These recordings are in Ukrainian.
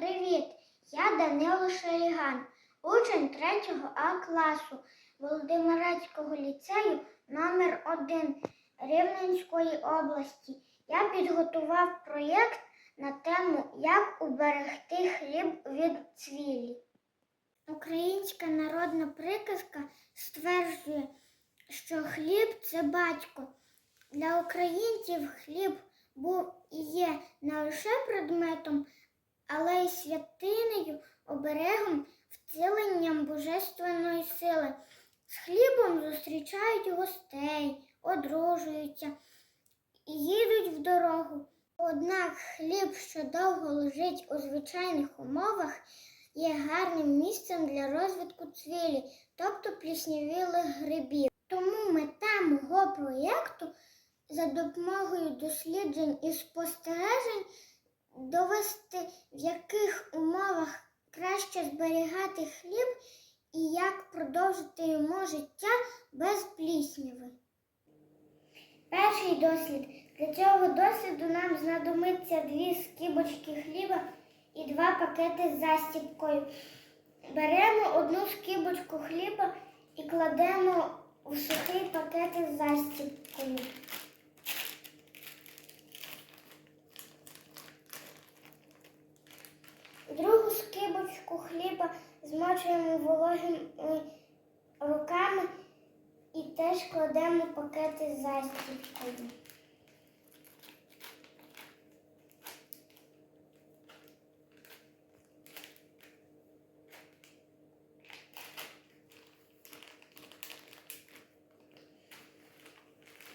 Привіт! Я Данило Шеліган, учень 3 А класу Володимирецького ліцею номер 1 Рівненської області. Я підготував проєкт на тему Як уберегти хліб від цвілі. Українська народна приказка стверджує, що хліб це батько. Для українців хліб був і є не лише предметом, але й святинею, оберегом, втіленням божественної сили. З хлібом зустрічають гостей, одружуються і їдуть в дорогу. Однак хліб, що довго лежить у звичайних умовах, є гарним місцем для розвитку цвілі, тобто пліснявілих грибів. Тому мета мого проєкту за допомогою досліджень і спостережень довести, в яких умовах краще зберігати хліб і як продовжити йому життя без плісняви. Перший дослід. Для цього досліду нам знадобиться дві скибочки хліба і два пакети з застіпкою. Беремо одну скибочку хліба і кладемо у сухий пакет із застіпкою. Скибочку хліба змочуємо вологими руками і теж кладемо пакети з застіпкою.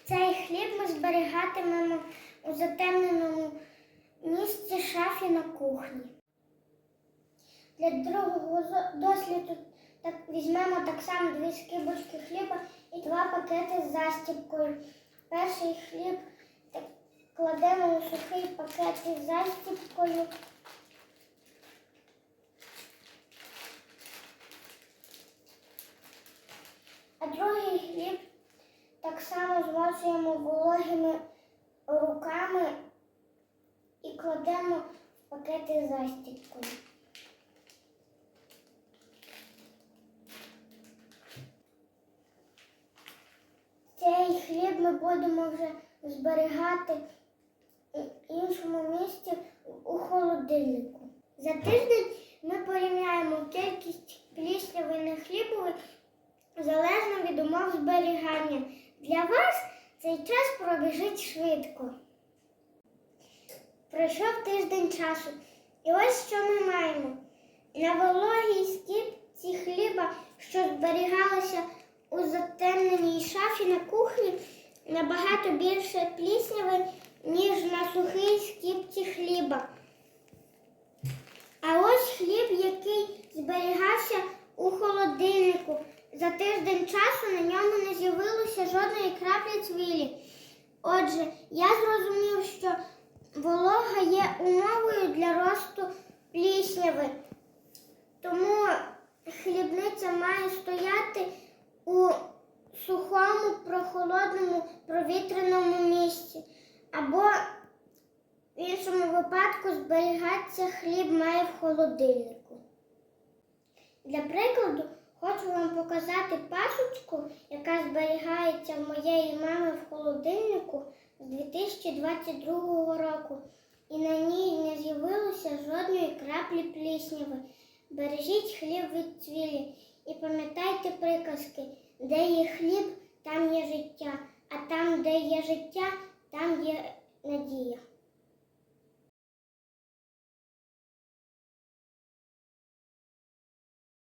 Цей хліб ми зберігатимемо у затемненому місці шафі на кухні. Для другого досліду так, візьмемо так само дві скибочки хліба і два пакети з застіпкою. Перший хліб так, кладемо у сухий пакет із застіпкою. А другий хліб так само змочуємо вологими руками і кладемо в пакети з застіпкою. Цей хліб ми будемо вже зберігати в іншому місці у холодильнику. За тиждень ми порівняємо кількість пліснявої на хлібовий залежно від умов зберігання. Для вас цей час пробіжить швидко. Пройшов тиждень часу. І ось що ми маємо. На вологій стіпці хліба, що зберігалася у затемненій шафі на кухні, набагато більше плісняви, ніж на сухій скіпці хліба. А ось хліб, який зберігався у холодильнику. За тиждень часу на ньому не з'явилося жодної краплі цвілі. Отже, я зрозумів, що волога є умовою для росту плісняви. Тому хлібниця має стояти у сухому, прохолодному, провітряному місці. Або в іншому випадку зберігатися хліб має в холодильнику. Для прикладу, хочу вам показати пасочку, яка зберігається в моєї мами в холодильнику з 2022 року. І на ній не з'явилося жодної краплі плісняви. Бережіть хліб від цвілі і пам'ятайте приказки, де є хліб, там є життя, а там, де є життя, там є надія.